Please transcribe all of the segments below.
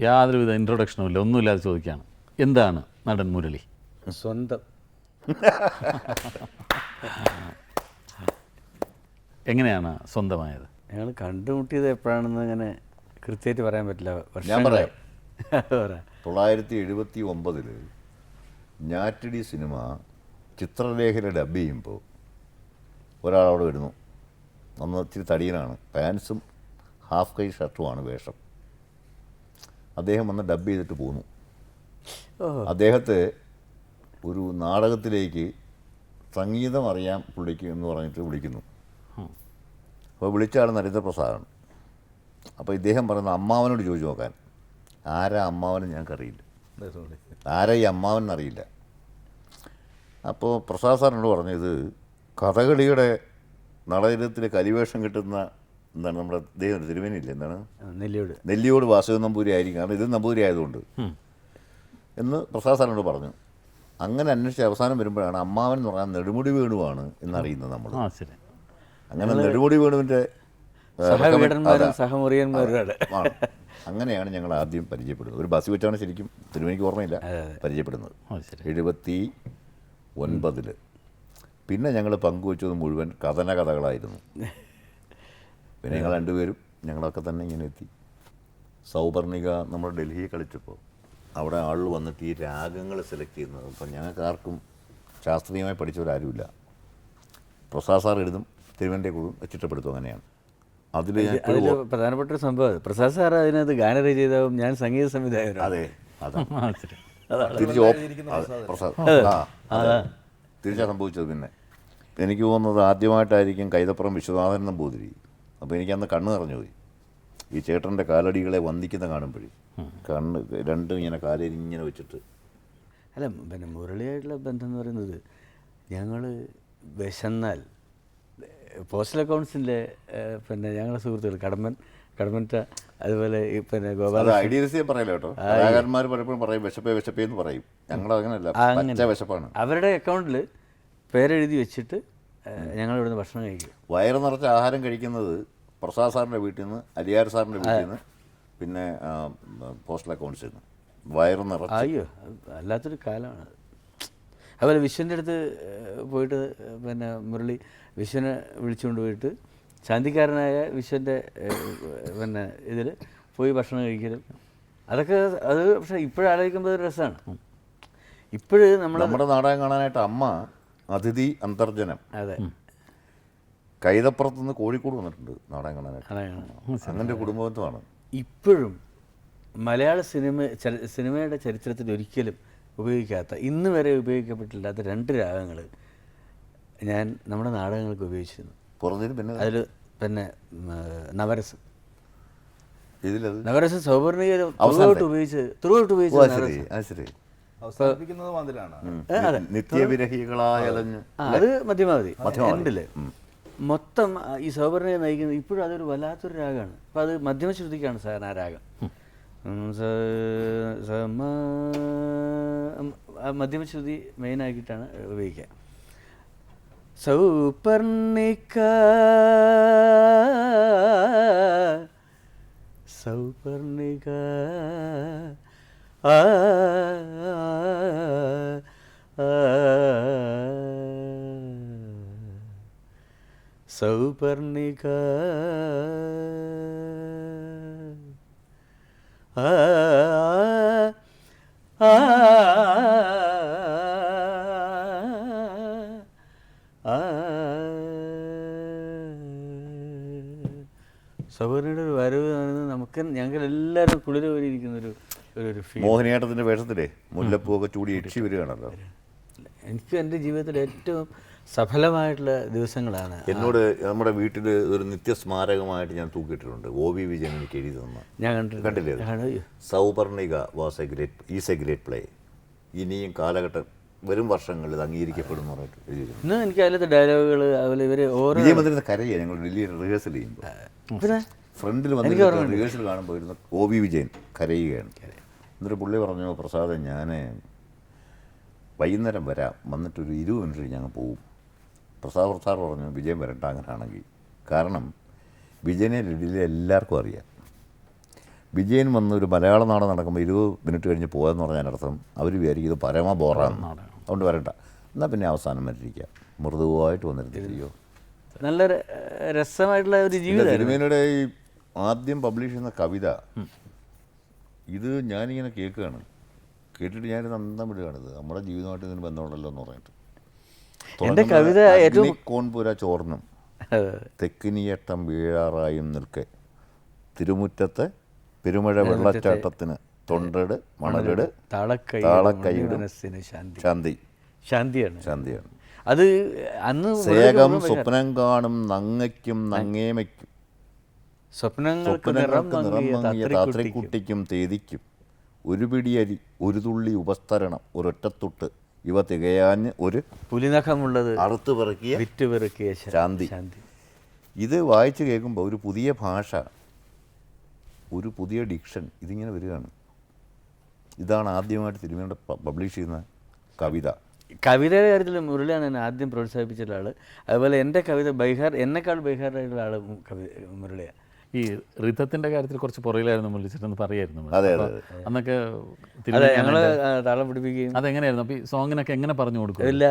യാതൊരുവിധ ഇൻട്രൊഡക്ഷനും ഇല്ല. ഒന്നുമില്ലാതെ ചോദിക്കുകയാണ് എന്താണ് നടൻ മുരളി? സ്വന്തം. എങ്ങനെയാണ് സ്വന്തമായത്? ഞങ്ങൾ കണ്ടുമുട്ടിയത് എപ്പോഴാണെന്ന് അങ്ങനെ കൃത്യമായിട്ട് പറയാൻ പറ്റില്ല. ഞാൻ പറയാം. പറയാം. തൊള്ളായിരത്തി എഴുപത്തി ഒമ്പതിൽ ഞാറ്റടി സിനിമ ചിത്രലേഖന ഡബ് ചെയ്യുമ്പോൾ ഒരാളവിടെ വരുന്നു. അന്ന് ഇത്തിരി തടിയനാണ്. പാൻസും ഹാഫ് കൈ ഷർട്ടുമാണ് വേഷം. അദ്ദേഹം വന്ന് ഡബ് ചെയ്തിട്ട് പോന്നു. അദ്ദേഹത്തെ ഒരു നാടകത്തിലേക്ക് സംഗീതം അറിയാം പുള്ളിക്ക് എന്ന് പറഞ്ഞിട്ട് വിളിക്കുന്നു. അപ്പോൾ വിളിച്ചാണ് ആൾ നരേന്ദ്രപ്രസാദാണ് അപ്പോൾ ഇദ്ദേഹം പറയുന്ന അമ്മാവനോട് ചോദിച്ചു നോക്കാൻ. ആരാ അമ്മാവനും ഞങ്ങൾക്കറിയില്ല ആരാ ഈ അമ്മാവനെന്നറിയില്ല അപ്പോൾ പ്രസാദ് സാറിനോട് പറഞ്ഞത് കഥകളിയുടെ നടനത്തിൽ കലിവേഷം കിട്ടുന്ന എന്താണ് നമ്മുടെ ദൈവം തിരുമേനിയില്ല? എന്താണ്? നെല്ലിയോട്. നെല്ലിയോട് വാസുദേവൻ നമ്പൂരി ആയിരിക്കും. കാരണം ഇത് നമ്പൂരി ആയതുകൊണ്ട്. എന്ന് പ്രസാദ് സാറിനോട് പറഞ്ഞു. അങ്ങനെ അന്വേഷിച്ച് അവസാനം വരുമ്പോഴാണ് അമ്മാവൻ എന്ന് പറഞ്ഞാൽ നെടുമുടി വേണുവാണ് എന്നറിയുന്നത് നമ്മൾ ആ ശരി. അങ്ങനെ നെടുമുടി വേണുവിന്റെ ഏ, സഹവീടന്മാരും അതാ. സഹമുറിയന്മാരുടെ ആണ്. അങ്ങനെയാണ് ഞങ്ങൾ ആദ്യം പരിചയപ്പെടുന്നത്. ഒരു ബസ് വെച്ചാണ് ശരിക്കും തിരുമേനിക്ക് ഓർമ്മയില്ല പരിചയപ്പെടുന്നത്. എഴുപത്തി ഒൻപതിൽ പിന്നെ ഞങ്ങൾ പങ്കുവച്ചത് മുഴുവൻ കഥന കഥകളായിരുന്നു പിന്നെ ഞങ്ങൾ രണ്ടുപേരും ഞങ്ങളൊക്കെ തന്നെ ഇങ്ങനെ എത്തി. സൗപർണിക നമ്മൾ ഡൽഹിയിൽ കളിച്ചപ്പോൾ അവിടെ ആൾ വന്നിട്ട് ഈ രാഗങ്ങൾ സെലക്ട് ചെയ്യുന്നത്. അപ്പം ഞങ്ങൾക്ക് ആർക്കും ശാസ്ത്രീയമായി പഠിച്ചവരാരുമില്ല പ്രസാദ് സാർ എഴുതും തിരുവനന്തപുരം കൂടും ചിട്ടപ്പെടുത്തും അങ്ങനെയാണ്. അതിൽ പ്രധാനപ്പെട്ട ഒരു സംഭവം പ്രസാദ് സാർ അതിനകത്ത് ഗാനരചയിതാവും ഞാൻ സംഗീത സംവിധായകനും അതെ തിരിച്ച് പ്രസാദ്. ആ അതെ. തിരിച്ചാ സംഭവിച്ചത് പിന്നെ. എനിക്ക് തോന്നുന്നത് ആദ്യമായിട്ടായിരിക്കും കൈതപ്പുറം വിശ്വനാഥൻ നമ്പൂതിരി അപ്പോൾ എനിക്കന്ന് കണ്ണ് നിറഞ്ഞു പോയി. ഈ ചേട്ടന്റെ കാലടികളെ വന്ദിക്കുന്ന കാണുമ്പോഴേ. കണ്ണ് രണ്ടും ഇങ്ങനെ കാലിങ്ങനെ വെച്ചിട്ട്. അല്ല പിന്നെ മുരളിയായിട്ടുള്ള ബന്ധം എന്ന് പറയുന്നത് ഞങ്ങൾ വിശന്നാൽ പോസ്റ്റൽ അക്കൗണ്ട്സിന്റെ പിന്നെ ഞങ്ങളുടെ സുഹൃത്തുക്കൾ കടമ്പൻ കടമ്പന്റ അതുപോലെ ഈ പിന്നെ ഗോപാല ഐഡിയൽസിയെ പറയല്ലോ കേട്ടോ. കലാകാരന്മാർ പലപ്പോഴും പറയും വിശപ്പേ വിശപ്പേ എന്ന് പറയും. ഞങ്ങൾ അങ്ങനെയല്ല അങ്ങനെ. വിശപ്പാണ്. അവരുടെ അക്കൗണ്ടിൽ പേരെഴുതി വെച്ചിട്ട് ഞങ്ങൾ ഇവിടുന്ന് ഭക്ഷണം കഴിക്കും. വയറ് നിറച്ച ആഹാരം കഴിക്കുന്നത് പ്രസാദ് സാറിന്റെ വീട്ടിൽ നിന്ന് അലിയാർ സാറിന്റെ വീട്ടിൽ നിന്ന് പിന്നെ പോസ്റ്റൽ അക്കൗണ്ട്സിൽ നിന്ന് വയറ് നിറച്ച്. അയ്യോ അല്ലാത്തൊരു കാലമാണ് അത്. അതുപോലെ വിശ്വന്റെ അടുത്ത് പോയിട്ട് പിന്നെ മുരളി വിശ്വനെ വിളിച്ചുകൊണ്ട് പോയിട്ട് ശാന്തിക്കാരനായ വിശ്വന്റെ പിന്നെ ഇതിൽ പോയി ഭക്ഷണം കഴിക്കലും. അതൊക്കെ അത് പക്ഷേ ഇപ്പോഴാലോചിക്കുമ്പോൾ ഒരു രസമാണ് ഇപ്പോഴ് നമ്മൾ നമ്മുടെ നാടകം കാണാനായിട്ട് അമ്മ അതിഥി അന്തർജനം. അതെ. കൈതപ്പുറത്ത് നിന്ന് കോഴിക്കോട് വന്നിട്ടുണ്ട് നാടകം കാണാനായിട്ട് അതാണ് അങ്ങനെ കുടുംബത്വമാണ് ഇപ്പോഴും മലയാള സിനിമ സിനിമയുടെ ചരിത്രത്തിൽ ഒരിക്കലും ഉപയോഗിക്കാത്ത ഇന്ന് വരെ ഉപയോഗിക്കപ്പെട്ടില്ലാത്ത രണ്ട് രാഗങ്ങൾ ഞാൻ നമ്മുടെ നാടകങ്ങൾക്ക് ഉപയോഗിച്ചിരുന്നു. പിന്നെ അതിൽ പിന്നെ നവരസം. ഇതിലത് നവരസം സൗപർണികൾ. ത്രൂഔട്ട് ഉപയോഗിച്ച് ത്രൂഔട്ട് ഉപയോഗിച്ച അത്. അവസാനിപ്പിക്കുന്നത് മതിലാണ് നിത്യവിരഹികളായ മധ്യമാവധി. എൻഡിൽ. മൊത്തം ഈ സൗവർണിക നയിക്കുന്നത് ഇപ്പോഴും അതൊരു വല്ലാത്തൊരു രാഗമാണ് അപ്പം അത് മധ്യമ ശ്രുതിക്കാണ് സാധാരണ ആ രാഗം. മധ്യമ ശ്രുതി സ- മ ഉം, ആ മധ്യമശ്രുതി മെയിനാക്കിയിട്ടാണ് ഉപയോഗിക്കുക. സൗപർണിക സൗപർണിക സൗപർണിക ആ ആ സൗപർണിയുടെ ഒരു വരവ് നമുക്ക് ഞങ്ങൾ എല്ലാവരും കുളിര മോഹിനിയാട്ടത്തിന്റെ വേഷത്തിലേ മുല്ലപ്പൂവൊക്കെ ചൂടി ഇടിച്ചു വരികയാണല്ലോ. എനിക്ക് എന്റെ ജീവിതത്തിൽ ഏറ്റവും സഫലമായിട്ടുള്ള ദിവസങ്ങളാണ് എന്നോട് നമ്മുടെ വീട്ടിൽ ഒരു നിത്യ സ്മാരകമായിട്ട് ഞാൻ തൂക്കിയിട്ടിട്ടുണ്ട്. ഒ വി വിജയൻ എനിക്ക് എഴുതി തന്ന. ഞാൻ കണ്ടില്ലേ. Souparnika was a great is a great play. ഇനിയും കാലഘട്ടം വരും വർഷങ്ങളിൽ ഇത് അംഗീകരിക്കപ്പെടുന്നു ഇന്ന് എനിക്ക് അതിലത്തെ ഡയലോഗുകൾ അതുപോലെ ഇവർ ഓരോ വിജയമന്ത്രിയുടെ കരയ ഞങ്ങൾ ഡൽഹിയിൽ റിഹേഴ്സൽ ചെയ്യുമ്പോൾ. ഫ്രണ്ടിൽ വന്നിട്ട് റിഹേഴ്സൽ കാണുമ്പോൾ ഇരുന്ന് ഒ വി വിജയൻ കരയുകയാണ്. എന്നിട്ട് പുള്ളി പറഞ്ഞു പ്രസാദ് ഞാൻ വൈകുന്നേരം വരാം. വന്നിട്ടൊരു ഇരുപത് മിനിറ്റ് ഞങ്ങൾ പോവും. പ്രസാദ് പ്രസാദ് പറഞ്ഞു വിജയൻ വരണ്ട അങ്ങനെയാണെങ്കിൽ കാരണം വിജയനെ ലഡിലെ എല്ലാവർക്കും അറിയാം. വിജയൻ വന്ന് ഒരു മലയാള നാട് നടക്കുമ്പോൾ ഇരുപത് മിനിറ്റ് കഴിഞ്ഞ് പോയെന്ന് പറഞ്ഞാൽ അർത്ഥം അവർ വിചാരിക്കും ഇത് പരമ ബോറാണ് അതുകൊണ്ട് വരണ്ട. എന്നാൽ പിന്നെ അവസാനം വന്നിരിക്കുക മൃദുവായിട്ട് വന്നിരുന്നില്ലയോ നല്ല ര- രസമായിട്ടുള്ള ഒരു ജീവിതം തിരുമേനിയുടെ ഈ ആദ്യം പബ്ലിഷ് ചെയ്യുന്ന കവിത ഇത് ഞാനിങ്ങനെ കേൾക്കുകയാണ്. കേട്ടിട്ട് ഞാനിത് അന്തം വിടുകയാണിത് നമ്മുടെ ജീവിതമായിട്ട് ഇതിന് ബന്ധമുണ്ടല്ലോ എന്ന് പറഞ്ഞിട്ട്. എന്റെ കവിത ഏറ്റവും- കോൺപുര ചോർന്നും തെക്കിനിയട്ടം വീഴാറായും നിൽക്കെ. തിരുമുറ്റത്തെ പെരുമഴ വെള്ളച്ചാട്ടത്തിന് തൊണ്ടട് മണലട് താളക്കൈ താളക്കൈയുടെ മനസ്സിന് ശാന്തി. ശാന്തി. ശാന്തിയാണ്. ശാന്തിയാണ്. അത് അന്ന് സേകം സ്വപ്നം കാണും നങ്ങയ്ക്കും നങ്ങേമയ്ക്കും. സ്വപ്നങ്ങൾക്ക് നിറം മങ്ങിയ താത്രിക്കുട്ടിക്കും. തേതിക്കും. ഒരു പിടിയരി ഒരു തുള്ളി ഉപസ്തരണം ഒരൊറ്റത്തൊട്ട്. ഇവ തികയാഞ്ഞ് ഒരു പുലിനഖമുള്ളത് അറുത്ത് പെറുക്കിയ വിറ്റ് പെറുക്കിയ ശാന്തി. ശാന്തി. ഇത് വായിച്ചു കേൾക്കുമ്പോൾ ഒരു പുതിയ ഭാഷ ഒരു പുതിയ ഡിക്ഷൻ ഇതിങ്ങനെ വരികയാണ്. ഇതാണ് ആദ്യമായിട്ട് തിരുമേണ്ട പബ്ലിഷ് ചെയ്യുന്ന കവിത. കവിതയുടെ കാര്യത്തിൽ മുരളിയാണ് എന്നെ ആദ്യം പ്രോത്സാഹിപ്പിച്ചിട്ടുള്ള ആൾ. അതുപോലെ എന്റെ കവിത ബൈഹാർ എന്നെക്കാൾ ബൈഹാറായിട്ടുള്ള ആൾ കവി മുരളിയാണ്. ഈ ഋതത്തിന്റെ കാര്യത്തിൽ കുറച്ച് പുറകിലായിരുന്നു വിളിച്ചിട്ടെന്ന് പറയായിരുന്നു അതെ, അതെ, അന്നൊക്കെ അതെ ഞങ്ങൾ താളം പിടിപ്പിക്കുകയും അതെങ്ങനെയായിരുന്നു? അപ്പോൾ ഈ സോങ്ങിനൊക്കെ എങ്ങനെ പറഞ്ഞു കൊടുക്കും? ഇല്ല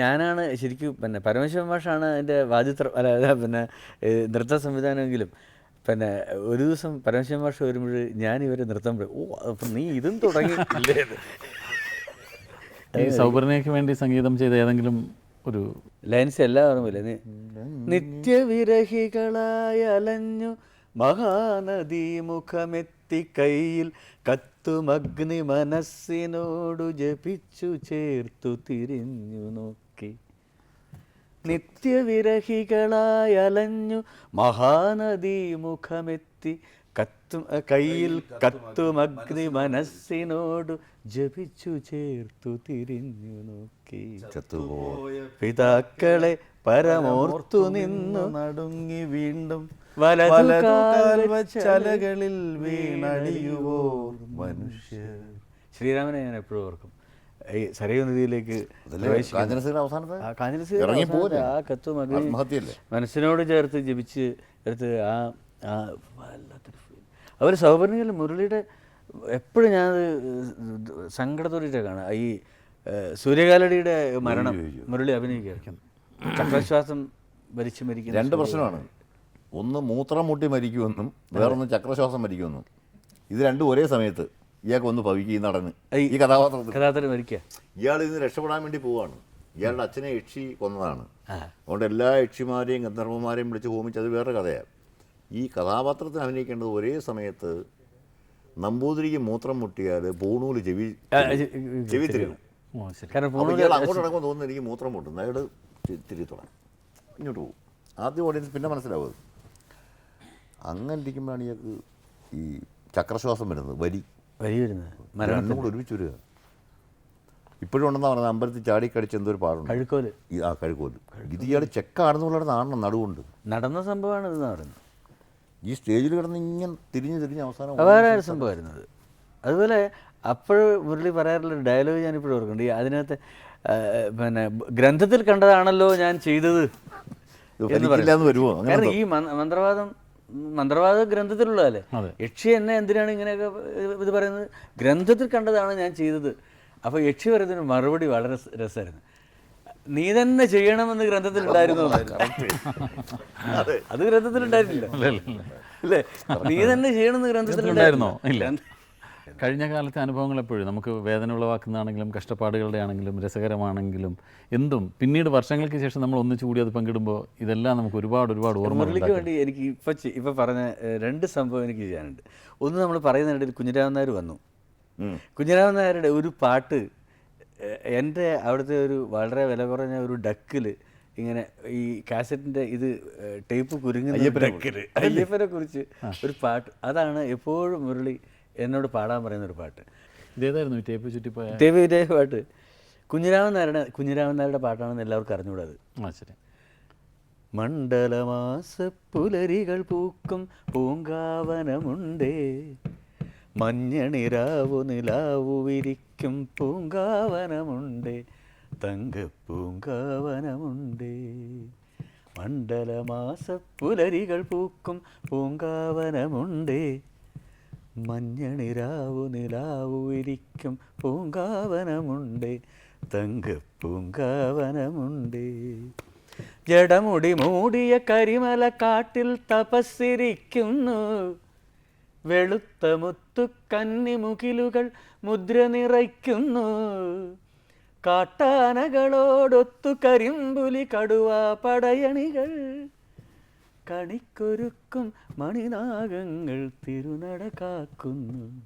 ഞാനാണ് ശരിക്കും പിന്നെ പരമശിവൻ മാഷാണ് എന്റെ വാദിത്രം അല്ല പിന്നെ നൃത്ത സംവിധാനമെങ്കിലും പിന്നെ ഒരു ദിവസം പരമശിവൻ മാഷ വരുമ്പോൾ ഞാൻ ഇവരെ നൃത്തം ഓ അപ്പം നീ ഇതും തുടങ്ങി. ഈ സൗപർണയ്ക്ക് വേണ്ടി സംഗീതം ചെയ്ത ഏതെങ്കിലും ഒരു ലൈൻസ് എല്ലാം ഓർമ്മയില്ല നീ നിത്യവിരഹികളായി അലഞ്ഞു മഹാനദി മുഖമെത്തി കയ്യിൽ കത്തുമഗ്നി മനസ്സിനോടു ജപിച്ചു ചേർത്തു തിരിഞ്ഞു നോക്കി. നിത്യവിരഹികളായി അലഞ്ഞു മഹാനദീമുഖമെത്തി കത്തും കയ്യിൽ കത്തുമഗ്നി മനസ്സിനോടു ജപിച്ചു ചേർത്തു തിരിഞ്ഞു നോക്കി. പിതാക്കളെ പരമോർത്തു നിന്നു നടുങ്ങി വീണ്ടും വലതു വീണടിയുവോ മനുഷ്യർ. ശ്രീരാമനെ ഞാൻ എപ്പോഴും ഓർക്കും. ഈ സരയൂ നദിയിലേക്ക്? മനസ്സിനോട് ചേർത്ത് ജപിച്ച് എടുത്ത് ആ വല്ലാത്തൊരു അവർ സൗപർണികയിൽ മുരളിയുടെ എപ്പോഴും ഞാനത് സങ്കടത്തോടെ കാണാം ഈ സൂര്യകാലടിയുടെ മരണം മുരളി അഭിനയിക്കുക ചക്രശ്വാസം ഭരിച്ചു മരിക്കുന്ന രണ്ട് പ്രശ്നമാണ്. ഒന്ന് മൂത്രം മുട്ടി മരിക്കുമെന്നും വേറൊന്ന് ചക്രശ്വാസം മരിക്കുമെന്നും. ഇത് രണ്ടും ഒരേ സമയത്ത് ഇയാൾക്ക് ഒന്ന് ഭവിക്കുക ഈ നടന്ന് ഈ- കഥാപാത്രത്തിൽ. കഥാപാത്രം മരിക്കുക. ഇയാൾ ഇതിന് രക്ഷപ്പെടാൻ വേണ്ടി പോവാണ്. ഇയാളുടെ അച്ഛനെ യക്ഷി കൊന്നതാണ്. അതുകൊണ്ട് എല്ലാ യക്ഷിമാരെയും ഗന്ധർവന്മാരെയും വിളിച്ച് ഹോമിച്ച് അത് വേറെ കഥയാണ്. ഈ കഥാപാത്രത്തിന് അഭിനയിക്കേണ്ടത് ഒരേ സമയത്ത് നമ്പൂതിരിക്ക് മൂത്രം മുട്ടിയാൽ പൂണൂൽ ചെവി ചെവി തിരിയണം. ഇയാൾ അങ്ങോട്ട് നടക്കുമ്പോൾ തോന്നുന്നു എനിക്ക് മൂത്രം മുട്ടുന്നു അയാൾ തിരി തുടങ്ങും ഇങ്ങോട്ട് പോകും. ആദ്യം ഓഡിയൻസ് പിന്നെ മനസ്സിലാവും. അങ്ങനെ ഇരിക്കുമ്പോഴാണ് ഇയാൾക്ക് ഈ ചക്രശ്വാസം വരുന്നത് വരി. വരി വരുന്നത്. രണ്ടും കൂടെ ഒരുമിച്ച് വരിക. ഇപ്പോഴും ഉണ്ടെന്നാ പറഞ്ഞത് അമ്പലത്തിൽ ചാടിക്കടിച്ച് എന്തോ ഒരു പാടുണ്ട്. കഴുക്കോൽ. ആ കഴുകോൽ ഇത് ഇയാൾ ചെക്കാണെന്നുള്ളത് കാണണം നടുവുണ്ട്. നടന്ന സംഭവമാണ് ഇതെന്ന് പറയുന്നത്. ഈ സ്റ്റേജിൽ കിടന്ന് ഇങ്ങനെ തിരിഞ്ഞ് തിരിഞ്ഞ് അവസാനം വേറെ ഒരു സംഭവമായിരുന്നത് അതുപോലെ അപ്പോഴും മുരളി പറയാറുള്ള ഡയലോഗ് ഞാനിപ്പോഴും ഓർക്കുന്നുണ്ട്. ഈ അതിനകത്ത് പിന്നെ ഗ്രന്ഥത്തിൽ കണ്ടതാണല്ലോ ഞാൻ ചെയ്തത് ഇത് എന്ന് കാരണം ഈ മന്ത്രവാദം മന്ത്രവാദം ഗ്രന്ഥത്തിലുള്ളതല്ലേ. യക്ഷി എന്നെ എന്തിനാണ് ഇങ്ങനെയൊക്കെ ഇത് പറയുന്നത്? ഗ്രന്ഥത്തിൽ കണ്ടതാണ് ഞാൻ ചെയ്തത്. അപ്പോൾ യക്ഷി പറയുന്നതിന് മറുപടി വളരെ രസ- രസമായിരുന്നു. നീ തന്നെ ചെയ്യണമെന്ന് ഗ്രന്ഥത്തിൽ ഉണ്ടായിരുന്നു അത്. ഗ്രന്ഥത്തിൽ ഉണ്ടായിരുന്നില്ല അല്ലേ? നീ തന്നെ ചെയ്യണമെന്ന് ഗ്രന്ഥത്തിൽ ഉണ്ടായിരുന്നോ ഇല്ല. കഴിഞ്ഞ കാലത്തെ അനുഭവങ്ങൾ എപ്പോഴും? നമുക്ക് വേദന ഉളവാക്കുന്നതാണെങ്കിലും കഷ്ടപ്പാടുകളുടെ ആണെങ്കിലും രസകരമാണെങ്കിലും എന്തും. പിന്നീട് വർഷങ്ങൾക്ക് ശേഷം നമ്മൾ ഒന്നിച്ചു കൂടി അത് പങ്കിടുമ്പോൾ ഇതെല്ലാം നമുക്ക് ഒരുപാട് ഒരുപാട് ഓർമ്മകൾക്ക് വേണ്ടി എനിക്ക് ഇപ്പോൾ ഇപ്പോൾ പറഞ്ഞ രണ്ട് സംഭവം എനിക്ക് ചെയ്യാനുണ്ട്. ഒന്ന് നമ്മൾ പറയുന്നതിനിടയിൽ കുഞ്ഞിരാമൻ നായർ വന്നു. കുഞ്ഞിരാമൻ നായരുടെ ഒരു പാട്ട് എന്റെ അവിടുത്തെ ഒരു വളരെ വില കുറഞ്ഞ ഒരു ഡക്കിൽ ഇങ്ങനെ ഈ കാസറ്റിന്റെ ഇത് ടേപ്പ് കുരുങ്ങുന്ന അയ്യപ്പനെ കുറിച്ച്. ഒരു പാട്ട്. അതാണ് എപ്പോഴും മുരളി എന്നോട് പാടാൻ പറയുന്ന ഒരു പാട്ട് ഇതേതായിരുന്നു ടേപ്പ് ചുറ്റിപ്പോയ ടേപ്പ് ചുറ്റിയ പാട്ട്. കുഞ്ഞിരാമൻ നായരുടെ കുഞ്ഞിരാമൻ നായരുടെ പാട്ടാണെന്ന് എല്ലാവർക്കും അറിഞ്ഞുകൂടാത് ആ ശരി. മണ്ഡലമാസ പുലരികൾ പൂക്കും പൂങ്കാവനമുണ്ടേ. മഞ്ഞണിരാവു നിലാവു വിരിക്കും പൂങ്കാവനമുണ്ടേ. തങ്കപ്പൂങ്കാവനമുണ്ടേ. മണ്ഡലമാസ പുലരികൾ പൂക്കും പൂങ്കാവനമുണ്ടേ. മഞ്ഞണിരാവു നിലാവു ഇരിക്കും. പൂങ്കാവനമുണ്ട്. തങ്കപ്പൂങ്കാവനമുണ്ട് ജടമുടി മൂടിയ കരിമല കാട്ടിൽ തപസ്സിരിക്കുന്നു. വെളുത്ത മുത്തു കന്നിമുകിലുകൾ മുദ്ര നിറയ്ക്കുന്നു. കാട്ടാനകളോടൊത്തു കരിമ്പുലി കടുവ പടയണികൾ. കണിക്കൊരുക്കും മണിനാഗങ്ങൾ തിരുനട കാക്കുന്നു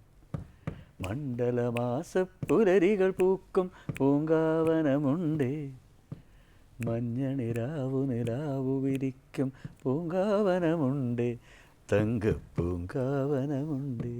മണ്ഡലമാസ പുലരികൾ പൂക്കും പൂങ്കാവനമുണ്ട്. മഞ്ഞണിരാവു നിലാവു വിരിക്കും പൂങ്കാവനമുണ്ട്. തങ്ക പൂങ്കാവനമുണ്ട്